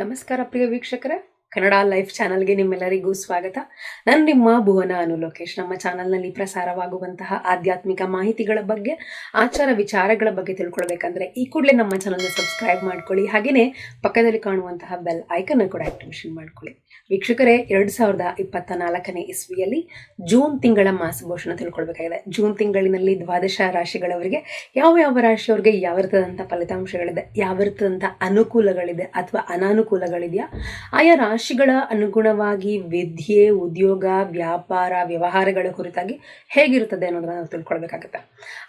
ನಮಸ್ಕಾರ ಪ್ರಿಯ ವೀಕ್ಷಕರೇ ಕನ್ನಡ ಲೈಫ್ ಚಾನಲ್ಗೆ ನಿಮ್ಮೆಲ್ಲರಿಗೂ ಸ್ವಾಗತ. ನಾನು ನಿಮ್ಮ ಭುವನ ಅನು ಲೋಕೇಶ್. ನಮ್ಮ ಚಾನಲ್ನಲ್ಲಿ ಪ್ರಸಾರವಾಗುವಂತಹ ಆಧ್ಯಾತ್ಮಿಕ ಮಾಹಿತಿಗಳ ಬಗ್ಗೆ, ಆಚಾರ ವಿಚಾರಗಳ ಬಗ್ಗೆ ತಿಳ್ಕೊಳ್ಬೇಕಂದ್ರೆ ಈ ಕೂಡಲೇ ನಮ್ಮ ಚಾನಲ್ನ ಸಬ್ಸ್ಕ್ರೈಬ್ ಮಾಡ್ಕೊಳ್ಳಿ. ಹಾಗೆಯೇ ಪಕ್ಕದಲ್ಲಿ ಕಾಣುವಂತಹ ಬೆಲ್ ಐಕನ್ನ ಕೂಡ ಆಕ್ಟಿವೇಶನ್ ಮಾಡ್ಕೊಳ್ಳಿ. ವೀಕ್ಷಕರೇ, ಎರಡು ಸಾವಿರದ ಇಪ್ಪತ್ತ ನಾಲ್ಕನೇ ಇಸ್ವಿಯಲ್ಲಿ ಜೂನ್ ತಿಂಗಳ ಮಾಸಭೂಷಣ ತಿಳ್ಕೊಳ್ಬೇಕಾಗಿದೆ. ಜೂನ್ ತಿಂಗಳಿನಲ್ಲಿ ದ್ವಾದಶ ರಾಶಿಗಳವರಿಗೆ ಯಾವ ಯಾವ ರಾಶಿಯವರಿಗೆ ಯಾವ ರೀತಿಯಾದಂಥ ಫಲಿತಾಂಶಗಳಿದೆ ಯಾವ ರೀತಿಯಾದಂಥ ಅನುಕೂಲಗಳಿದೆ ಅಥವಾ ಅನಾನುಕೂಲಗಳಿದೆಯಾ, ಆಯಾ ರಾಶಿಗಳ ಅನುಗುಣವಾಗಿ ವಿದ್ಯೆ, ಉದ್ಯೋಗ, ವ್ಯಾಪಾರ, ವ್ಯವಹಾರಗಳ ಕುರಿತಾಗಿ ಹೇಗಿರುತ್ತದೆ ಅನ್ನೋದನ್ನ ನಾವು ತಿಳ್ಕೊಳ್ಬೇಕಾಗತ್ತೆ.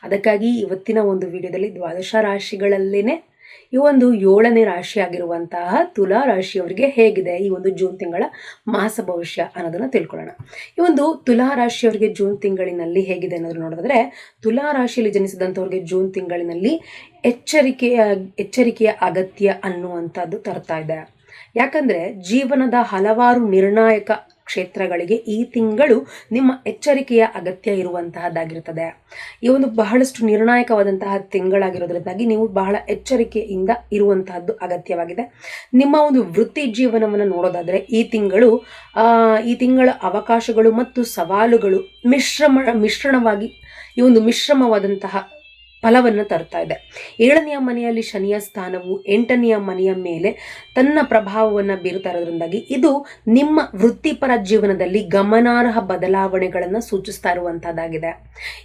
ಅದಕ್ಕಾಗಿ ಇವತ್ತಿನ ಒಂದು ವಿಡಿಯೋದಲ್ಲಿ ದ್ವಾದಶ ರಾಶಿಗಳಲ್ಲೇ ಈ ಒಂದು ಏಳನೇ ರಾಶಿ ಆಗಿರುವಂತಹ ತುಲಾ ರಾಶಿಯವರಿಗೆ ಹೇಗಿದೆ ಈ ಒಂದು ಜೂನ್ ತಿಂಗಳ ಮಾಸ ಭವಿಷ್ಯ ಅನ್ನೋದನ್ನು ತಿಳ್ಕೊಳ್ಳೋಣ. ಈ ಒಂದು ತುಲಾ ರಾಶಿಯವರಿಗೆ ಜೂನ್ ತಿಂಗಳಿನಲ್ಲಿ ಹೇಗಿದೆ ಅನ್ನೋದನ್ನು ನೋಡಿದ್ರೆ, ತುಲಾ ರಾಶಿಯಲ್ಲಿ ಜನಿಸಿದಂಥವ್ರಿಗೆ ಜೂನ್ ತಿಂಗಳಿನಲ್ಲಿ ಎಚ್ಚರಿಕೆಯ ಎಚ್ಚರಿಕೆಯ ಅಗತ್ಯ ಅನ್ನುವಂಥದ್ದು ತರ್ತಾ ಇದೆ. ಯಾಕಂದ್ರೆ ಜೀವನದ ಹಲವಾರು ನಿರ್ಣಾಯಕ ಕ್ಷೇತ್ರಗಳಿಗೆ ಈ ತಿಂಗಳು ನಿಮ್ಮ ಎಚ್ಚರಿಕೆಯ ಅಗತ್ಯ ಇರುವಂತಹದ್ದಾಗಿರುತ್ತದೆ. ಈ ಒಂದು ಬಹಳಷ್ಟು ನಿರ್ಣಾಯಕವಾದಂತಹ ತಿಂಗಳಾಗಿರೋದ್ರಿಂದಾಗಿ ನೀವು ಬಹಳ ಎಚ್ಚರಿಕೆಯಿಂದ ಇರುವಂತಹದ್ದು ಅಗತ್ಯವಾಗಿದೆ. ನಿಮ್ಮ ಒಂದು ವೃತ್ತಿ ಜೀವನವನ್ನು ನೋಡೋದಾದರೆ ಈ ತಿಂಗಳು ಈ ತಿಂಗಳ ಅವಕಾಶಗಳು ಮತ್ತು ಸವಾಲುಗಳು ಮಿಶ್ರಮ, ಮಿಶ್ರಣವಾಗಿ ಈ ಒಂದು ಮಿಶ್ರಮವಾದಂತಹ ಫಲವನ್ನು ತರ್ತಾ ಇದೆ. ಏಳನೆಯ ಮನೆಯಲ್ಲಿ ಶನಿಯ ಸ್ಥಾನವು ಎಂಟನೆಯ ಮನೆಯ ಮೇಲೆ ತನ್ನ ಪ್ರಭಾವವನ್ನು ಬೀರುತ್ತಾ ಇರೋದ್ರಿಂದಾಗಿ ಇದು ನಿಮ್ಮ ವೃತ್ತಿಪರ ಜೀವನದಲ್ಲಿ ಗಮನಾರ್ಹ ಬದಲಾವಣೆಗಳನ್ನು ಸೂಚಿಸ್ತಾ ಇರುವಂಥದ್ದಾಗಿದೆ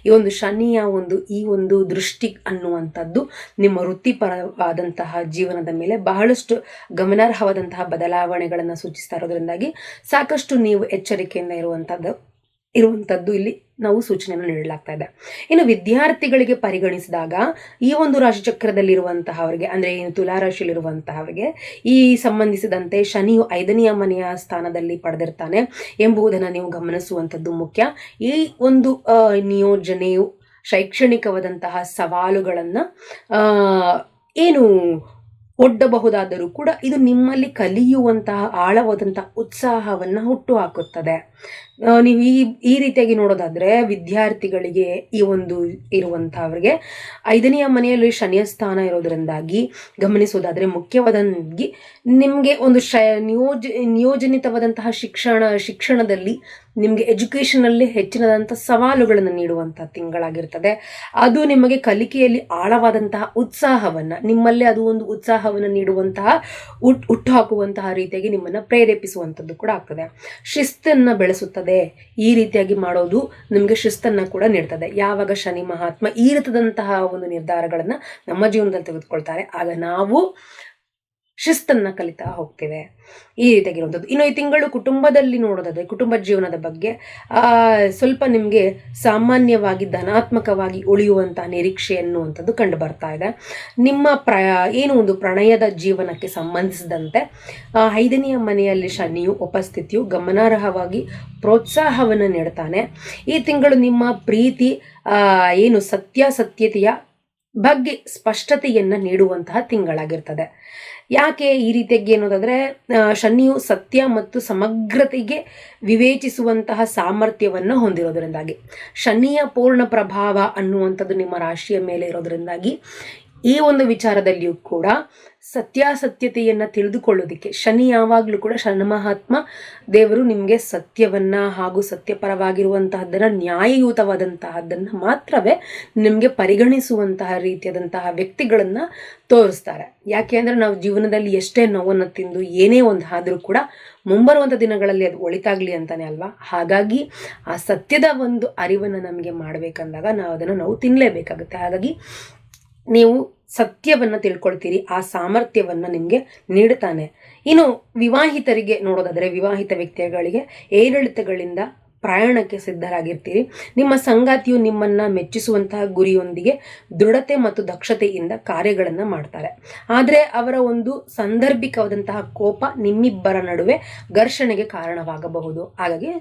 ಈ ಒಂದು ಶನಿಯ ಒಂದು, ಈ ಒಂದು ದೃಷ್ಟಿ ಅನ್ನುವಂಥದ್ದು ನಿಮ್ಮ ವೃತ್ತಿಪರವಾದಂತಹ ಜೀವನದ ಮೇಲೆ ಬಹಳಷ್ಟು ಗಮನಾರ್ಹವಾದಂತಹ ಬದಲಾವಣೆಗಳನ್ನು ಸೂಚಿಸ್ತಾ ಇರೋದ್ರಿಂದಾಗಿ ಸಾಕಷ್ಟು ನೀವು ಎಚ್ಚರಿಕೆಯಿಂದ ಇರುವಂಥದ್ದು ಇರುವಂಥದ್ದು ಇಲ್ಲಿ ನಾವು ಸೂಚನೆಯನ್ನು ನೀಡಲಾಗ್ತಾ ಇದೆ. ಇನ್ನು ವಿದ್ಯಾರ್ಥಿಗಳಿಗೆ ಪರಿಗಣಿಸಿದಾಗ ಈ ಒಂದು ರಾಶಿ ಚಕ್ರದಲ್ಲಿರುವಂತಹವರಿಗೆ ಅಂದರೆ ಏನು ತುಲಾ ರಾಶಿಯಲ್ಲಿರುವಂತಹವರಿಗೆ ಈ ಸಂಬಂಧಿಸಿದಂತೆ ಶನಿಯು ಐದನೆಯ ಮನೆಯ ಸ್ಥಾನದಲ್ಲಿ ಪಡೆದಿರ್ತಾನೆ ಎಂಬುದನ್ನು ನೀವು ಗಮನಿಸುವಂಥದ್ದು ಮುಖ್ಯ. ಈ ಒಂದು ನಿಯೋಜನೆಯು ಶೈಕ್ಷಣಿಕವಾದಂತಹ ಸವಾಲುಗಳನ್ನು ಏನು ಒಡ್ಡಬಹುದಾದರೂ ಕೂಡ ಇದು ನಿಮ್ಮಲ್ಲಿ ಕಲಿಯುವಂತಹ ಆಳವಾದಂತಹ ಉತ್ಸಾಹವನ್ನು ಹುಟ್ಟು ಹಾಕುತ್ತದೆ ನೀವು ಈ ಈ ರೀತಿಯಾಗಿ ನೋಡೋದಾದ್ರೆ ವಿದ್ಯಾರ್ಥಿಗಳಿಗೆ ಈ ಒಂದು ಇರುವಂಥವ್ರಿಗೆ ಐದನೆಯ ಮನೆಯಲ್ಲಿ ಶನಿಯ ಸ್ಥಾನ ಇರೋದರಿಂದಾಗಿ ಗಮನಿಸೋದಾದ್ರೆ ಮುಖ್ಯವಾದಾಗಿ ನಿಮಗೆ ಒಂದು ಶ, ನಿಯೋಜ, ನಿಯೋಜನಿತವಾದಂತಹ ಶಿಕ್ಷಣ, ಶಿಕ್ಷಣದಲ್ಲಿ ನಿಮಗೆ ಎಜುಕೇಷನಲ್ಲಿ ಹೆಚ್ಚಿನದಂಥ ಸವಾಲುಗಳನ್ನು ನೀಡುವಂಥ ತಿಂಗಳಾಗಿರ್ತದೆ. ಅದು ನಿಮಗೆ ಕಲಿಕೆಯಲ್ಲಿ ಆಳವಾದಂತಹ ಉತ್ಸಾಹವನ್ನು, ನಿಮ್ಮಲ್ಲಿ ಅದು ಒಂದು ಉತ್ಸಾಹವನ್ನು ನೀಡುವಂತಹ ಹುಟ್ಟು ಹಾಕುವಂತಹ ರೀತಿಯಾಗಿ ನಿಮ್ಮನ್ನು ಪ್ರೇರೇಪಿಸುವಂಥದ್ದು ಕೂಡ ಆಗ್ತದೆ. ಶಿಸ್ತನ್ನು ಬೆಳೆಸುತ್ತದೆ. ಈ ರೀತಿಯಾಗಿ ಮಾಡೋದು ನಿಮಗೆ ಶಿಸ್ತನ್ನು ಕೂಡ ನೀಡ್ತದೆ. ಯಾವಾಗ ಶನಿ ಮಹಾತ್ಮ ಈ ರೀತದಂತಹ ಒಂದು ನಿರ್ಧಾರಗಳನ್ನು ನಮ್ಮ ಜೀವನದಲ್ಲಿ ತೆಗೆದುಕೊಳ್ತಾರೆ, ಆಗ ನಾವು ಶಿಸ್ತನ್ನು ಕಲಿತಾ ಹೋಗ್ತೇವೆ. ಈ ರೀತಿಯಾಗಿರುವಂಥದ್ದು. ಇನ್ನು ಈ ತಿಂಗಳು ಕುಟುಂಬದಲ್ಲಿ ನೋಡೋದಾದ್ರೆ, ಕುಟುಂಬ ಜೀವನದ ಬಗ್ಗೆ ಸ್ವಲ್ಪ ನಿಮಗೆ ಸಾಮಾನ್ಯವಾಗಿ ಧನಾತ್ಮಕವಾಗಿ ಉಳಿಯುವಂಥ ನಿರೀಕ್ಷೆ ಅನ್ನುವಂಥದ್ದು ಕಂಡು ಬರ್ತಾ ಇದೆ. ನಿಮ್ಮ ಪ್ರ ಏನು ಒಂದು ಪ್ರಣಯದ ಜೀವನಕ್ಕೆ ಸಂಬಂಧಿಸಿದಂತೆ ಐದನೆಯ ಮನೆಯಲ್ಲಿ ಶನಿಯು ಉಪಸ್ಥಿತಿಯು ಗಮನಾರ್ಹವಾಗಿ ಪ್ರೋತ್ಸಾಹವನ್ನು ನೀಡ್ತಾನೆ. ಈ ತಿಂಗಳು ನಿಮ್ಮ ಪ್ರೀತಿ ಏನು ಸತ್ಯಾಸತ್ಯತೆಯ ಬಗ್ಗೆ ಸ್ಪಷ್ಟತೆಯನ್ನು ನೀಡುವಂತಹ ತಿಂಗಳಾಗಿರ್ತದೆ. ಯಾಕೆ ಈ ರೀತಿಯಾಗಿ ಅನ್ನೋದಾದರೆ ಶನಿಯು ಸತ್ಯ ಮತ್ತು ಸಮಗ್ರತೆಗೆ ವಿವೇಚಿಸುವಂತಹ ಸಾಮರ್ಥ್ಯವನ್ನು ಹೊಂದಿರೋದರಿಂದಾಗಿ. ಶನಿಯ ಪೂರ್ಣ ಪ್ರಭಾವ ಅನ್ನುವಂಥದ್ದು ನಿಮ್ಮ ರಾಶಿಯ ಮೇಲೆ ಇರೋದರಿಂದಾಗಿ ಈ ಒಂದು ವಿಚಾರದಲ್ಲಿಯೂ ಕೂಡ ಸತ್ಯಾಸತ್ಯತೆಯನ್ನು ತಿಳಿದುಕೊಳ್ಳೋದಕ್ಕೆ ಶನಿ ಯಾವಾಗಲೂ ಕೂಡ ಶನ ಮಹಾತ್ಮ ದೇವರು ನಿಮಗೆ ಸತ್ಯವನ್ನು ಹಾಗೂ ಸತ್ಯಪರವಾಗಿರುವಂತಹದ್ದನ್ನು, ನ್ಯಾಯಯುತವಾದಂತಹದ್ದನ್ನು ಮಾತ್ರವೇ ನಿಮಗೆ ಪರಿಗಣಿಸುವಂತಹ ರೀತಿಯಾದಂತಹ ವ್ಯಕ್ತಿಗಳನ್ನು ತೋರಿಸ್ತಾರೆ. ಯಾಕೆ ಅಂದರೆ ನಾವು ಜೀವನದಲ್ಲಿ ಎಷ್ಟೇ ನೋವನ್ನು ತಿಂದು ಏನೇ ಒಂದು ಆದರೂ ಕೂಡ ಮುಂಬರುವಂಥ ದಿನಗಳಲ್ಲಿ ಅದು ಒಳಿತಾಗಲಿ ಅಂತಾನೆ ಅಲ್ವಾ? ಹಾಗಾಗಿ ಆ ಸತ್ಯದ ಒಂದು ಅರಿವನ್ನು ನಮಗೆ ಮಾಡಬೇಕಂದಾಗ ನಾವು ಅದನ್ನು ನಾವು ತಿನ್ನಲೇಬೇಕಾಗುತ್ತೆ ಹಾಗಾಗಿ ನೀವು ಸತ್ಯವನ್ನು ತಿಳ್ಕೊಳ್ತೀರಿ, ಆ ಸಾಮರ್ಥ್ಯವನ್ನು ನಿಮಗೆ ನೀಡುತ್ತಾನೆ ಇನ್ನು ವಿವಾಹಿತರಿಗೆ ನೋಡೋದಾದರೆ, ವಿವಾಹಿತ ವ್ಯಕ್ತಿಗಳಿಗೆ ಏರಿಳಿತಗಳಿಂದ ಪ್ರಯಾಣಕ್ಕೆ ಸಿದ್ಧರಾಗಿರ್ತೀರಿ. ನಿಮ್ಮ ಸಂಗಾತಿಯು ನಿಮ್ಮನ್ನು ಮೆಚ್ಚಿಸುವಂತಹ ಗುರಿಯೊಂದಿಗೆ ದೃಢತೆ ಮತ್ತು ದಕ್ಷತೆಯಿಂದ ಕಾರ್ಯಗಳನ್ನು ಮಾಡ್ತಾರೆ. ಆದರೆ ಅವರ ಒಂದು ಸಂದರ್ಭಿಕವಾದಂತಹ ಕೋಪ ನಿಮ್ಮಿಬ್ಬರ ನಡುವೆ ಘರ್ಷಣೆಗೆ ಕಾರಣವಾಗಬಹುದು. ಹಾಗಾಗಿ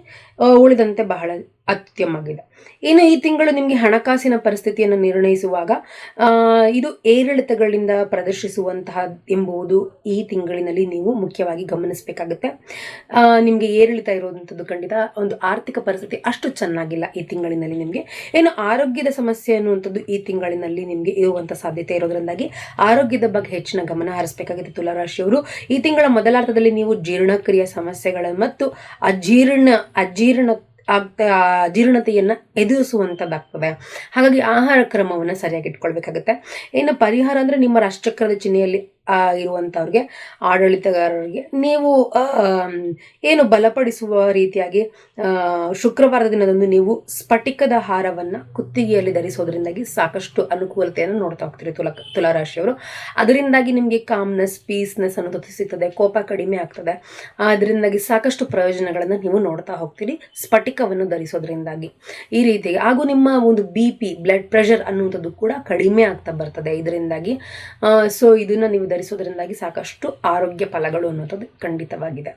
ಉಳಿದಂತೆ ಬಹಳ ಅತ್ಯುತ್ತಮವಾಗಿದೆ. ಇನ್ನು ಈ ತಿಂಗಳು ನಿಮಗೆ ಹಣಕಾಸಿನ ಪರಿಸ್ಥಿತಿಯನ್ನು ನಿರ್ಣಯಿಸುವಾಗ ಇದು ಏರಿಳಿತಗಳಿಂದ ಪ್ರದರ್ಶಿಸುವಂತಹ ಎಂಬುದು ಈ ತಿಂಗಳಿನಲ್ಲಿ ನೀವು ಮುಖ್ಯವಾಗಿ ಗಮನಿಸಬೇಕಾಗುತ್ತೆ. ನಿಮಗೆ ಏರಿಳಿತ ಇರುವಂಥದ್ದು ಖಂಡಿತ ಒಂದು ಆರ್ಥಿಕ ಪರಿಸ್ಥಿತಿ ಅಷ್ಟು ಚೆನ್ನಾಗಿಲ್ಲ ಈ ತಿಂಗಳಿನಲ್ಲಿ ನಿಮಗೆ. ಏನು ಆರೋಗ್ಯದ ಸಮಸ್ಯೆ ಅನ್ನುವಂಥದ್ದು ಈ ತಿಂಗಳಿನಲ್ಲಿ ನಿಮಗೆ ಇರುವಂಥ ಸಾಧ್ಯತೆ ಇರೋದ್ರಿಂದಾಗಿ ಆರೋಗ್ಯದ ಬಗ್ಗೆ ಹೆಚ್ಚಿನ ಗಮನ ಹರಿಸಬೇಕಾಗಿದೆ ತುಲಾರಾಶಿಯವರು. ಈ ತಿಂಗಳ ಮೊದಲಾರ್ಥದಲ್ಲಿ ನೀವು ಜೀರ್ಣಕ್ರಿಯೆ ಸಮಸ್ಯೆಗಳ ಮತ್ತು ಅಜೀರ್ಣ ಅಜೀರ್ಣ ಆಗ್ತಾ ಜೀರ್ಣತೆಯನ್ನು ಎದುರಿಸುವಂಥದ್ದಾಗ್ತದೆ ಹಾಗಾಗಿ ಆಹಾರ ಕ್ರಮವನ್ನು ಸರಿಯಾಗಿ ಇಟ್ಕೊಳ್ಬೇಕಾಗುತ್ತೆ. ಇನ್ನು ಪರಿಹಾರ ಅಂದರೆ ನಿಮ್ಮ ರಾಷ್ಟ್ರಕ್ರದ ಚಿಹ್ನೆಯಲ್ಲಿ ಇರುವಂಥವ್ರಿಗೆ ಆಡಳಿತಗಾರರಿಗೆ. ನೀವು ಏನು ಬಲಪಡಿಸುವ ರೀತಿಯಾಗಿ ಶುಕ್ರವಾರ ದಿನದಂದು ನೀವು ಸ್ಫಟಿಕದ ಹಾರವನ್ನು ಕುತ್ತಿಗೆಯಲ್ಲಿ ಧರಿಸೋದ್ರಿಂದಾಗಿ ಸಾಕಷ್ಟು ಅನುಕೂಲತೆಯನ್ನು ನೋಡ್ತಾ ಹೋಗ್ತೀರಿ ತುಲ ತುಲಾರಾಶಿಯವರು. ಅದರಿಂದಾಗಿ ನಿಮಗೆ ಕಾಮ್ನೆಸ್ ಪೀಸ್ನೆಸ್ ಅನ್ನೋದು ಸಿಗ್ತದೆ, ಕೋಪ ಕಡಿಮೆ ಆಗ್ತದೆ. ಅದರಿಂದಾಗಿ ಸಾಕಷ್ಟು ಪ್ರಯೋಜನಗಳನ್ನು ನೀವು ನೋಡ್ತಾ ಹೋಗ್ತೀರಿ ಸ್ಫಟಿಕವನ್ನು ಧರಿಸೋದ್ರಿಂದಾಗಿ. ಈ ರೀತಿಯಾಗಿ, ಹಾಗೂ ನಿಮ್ಮ ಒಂದು ಬಿ ಪಿ ಬ್ಲಡ್ ಪ್ರೆಷರ್ ಅನ್ನುವಂಥದ್ದು ಕೂಡ ಕಡಿಮೆ ಆಗ್ತಾ ಬರ್ತದೆ. ಇದರಿಂದಾಗಿ ಸೊ ಇದನ್ನು ನೀವು ಧರಿಸೋದ್ರಿಂದಾಗಿ ಸಾಕಷ್ಟು ಆರೋಗ್ಯ ಫಲಗಳು ಅನ್ನೋದು ಖಂಡಿತವಾಗಿದೆ.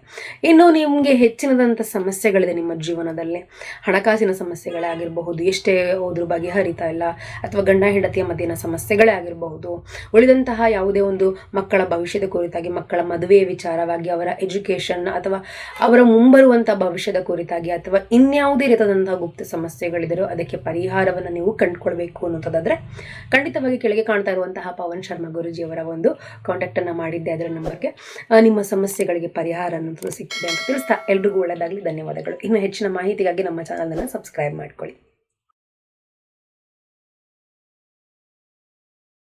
ಇನ್ನು ನಿಮಗೆ ಹೆಚ್ಚಿನದಂಥ ಸಮಸ್ಯೆಗಳಿದೆ ನಿಮ್ಮ ಜೀವನದಲ್ಲಿ. ಹಣಕಾಸಿನ ಸಮಸ್ಯೆಗಳೇ ಆಗಿರಬಹುದು, ಎಷ್ಟೇ ಹೋದ್ರೂ ಬಗೆಹರಿತಾ ಇಲ್ಲ, ಅಥವಾ ಗಂಡ ಹೆಂಡತಿಯ ಮಧ್ಯೆನ ಸಮಸ್ಯೆಗಳೇ ಆಗಿರಬಹುದು, ಉಳಿದಂತಹ ಯಾವುದೇ ಒಂದು ಮಕ್ಕಳ ಭವಿಷ್ಯದ ಕುರಿತಾಗಿ, ಮಕ್ಕಳ ಮದುವೆಯ ವಿಚಾರವಾಗಿ, ಅವರ ಎಜುಕೇಷನ್ ಅಥವಾ ಅವರ ಮುಂಬರುವಂಥ ಭವಿಷ್ಯದ ಕುರಿತಾಗಿ, ಅಥವಾ ಇನ್ಯಾವುದೇ ರೀತಿಯಾದಂತಹ ಗುಪ್ತ ಸಮಸ್ಯೆಗಳಿದ್ದರೂ ಅದಕ್ಕೆ ಪರಿಹಾರವನ್ನು ನೀವು ಕಂಡುಕೊಳ್ಬೇಕು ಅನ್ನೋದಾದ್ರೆ ಖಂಡಿತವಾಗಿ ಕೆಳಗೆ ಕಾಣ್ತಾ ಇರುವಂತಹ ಪವನ್ ಶರ್ಮಾ ಗುರುಜಿಯವರ ಒಂದು ಕಾಂಟ್ಯಾಕ್ಟನ್ನು ಮಾಡಿದ್ದೆ ಅದರ ನಂಬರ್ಗೆ. ನಿಮ್ಮ ಸಮಸ್ಯೆಗಳಿಗೆ ಪರಿಹಾರ ಅನ್ನೋದು ಸಿಕ್ಕಿದೆ ಅಂತ ತಿಳಿಸ್ತಾ ಎಲ್ರಿಗೂ ಒಳ್ಳೆಯದಾಗಲಿ ಧನ್ಯವಾದಗಳು. ಇನ್ನು ಹೆಚ್ಚಿನ ಮಾಹಿತಿಗಾಗಿ ನಮ್ಮ ಚಾನಲನ್ನು ಸಬ್ಸ್ಕ್ರೈಬ್ ಮಾಡ್ಕೊಳ್ಳಿ.